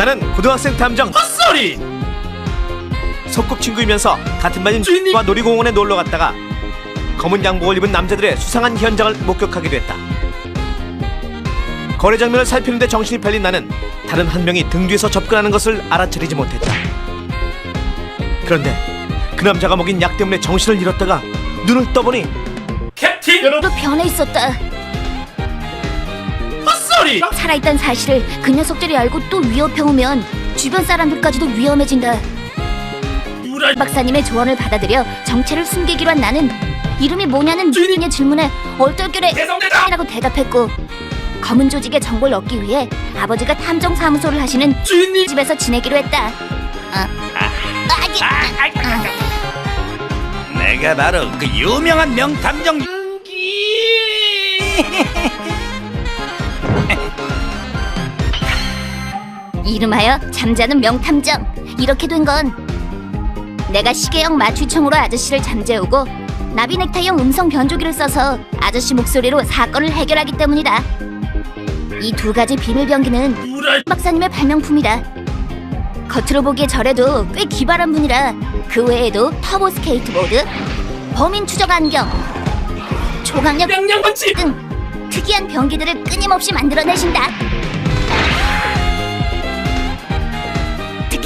나는 고등학생 탐정 헛소리! 소꿉친구이면서 같은 반인 주인님! 과 놀이공원에 놀러 갔다가 검은 양복을 입은 남자들의 수상한 현장을 목격하게 됐다. 거래 장면을 살피는데 정신이 팔린 나는 다른 한 명이 등 뒤에서 접근하는 것을 알아차리지 못했다. 그런데 그 남자가 먹인 약 때문에 정신을 잃었다가 눈을 떠보니 캡틴! 여러분 또 변해 있었다. 헛소리! 살아있다는 사실을 그 녀석들이 알고 또 위협해오면 주변 사람들까지도 위험해진다. 유라 박사님의 조언을 받아들여 정체를 숨기기로 한 나는 이름이 뭐냐는! 주인의 질문에 얼떨결에 대성대장! 라고 대답했고 검은 조직의 정보를 얻기 위해 아버지가 탐정 사무소를 하시는 주인님! 집에서 지내기로 했다. 어. 아기, 아, 내가 바로 그 유명한 명탐정 이름하여 잠자는 명탐정. 이렇게 된 건 내가 시계형 마취총으로 아저씨를 잠재우고 나비 넥타이형 음성 변조기를 써서 아저씨 목소리로 사건을 해결하기 때문이다. 이 두 가지 비밀 병기는 유라 박사님의 발명품이다. 겉으로 보기에 저래도 꽤 기발한 분이라 그 외에도 터보 스케이트보드, 범인 추적 안경, 초강력 명령펀치! 등 특이한 병기들을 끊임없이 만들어내신다.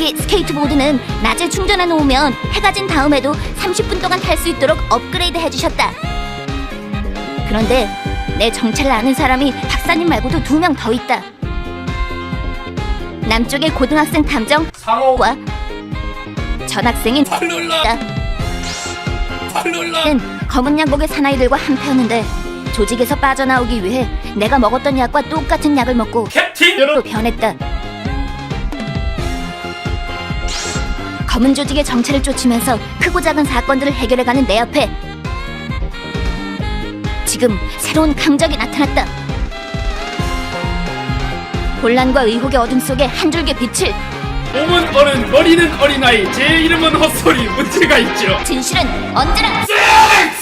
특히 스케이트보드는 낮에 충전해 놓으면 해가 진 다음에도 30분 동안 탈 수 있도록 업그레이드 해주셨다. 그런데 내 정체를 아는 사람이 박사님 말고도 두 명 더 있다. 남쪽의 고등학생 탐정과 상호 전학생인 팔룰라! 팔룰라! 는 검은 양복의 사나이들과 한패였는데 조직에서 빠져나오기 위해 내가 먹었던 약과 똑같은 약을 먹고 캡틴! 또 변했다. 검은 조직의 정체를 쫓으면서 크고 작은 사건들을 해결해가는 내 앞에 지금 새로운 강적이 나타났다. 혼란과 의혹의 어둠 속에 한 줄기 빛을 몸은 어른 머리는 어린아이 제 이름은 헛소리 문제가 있죠 진실은 언제나 쌩!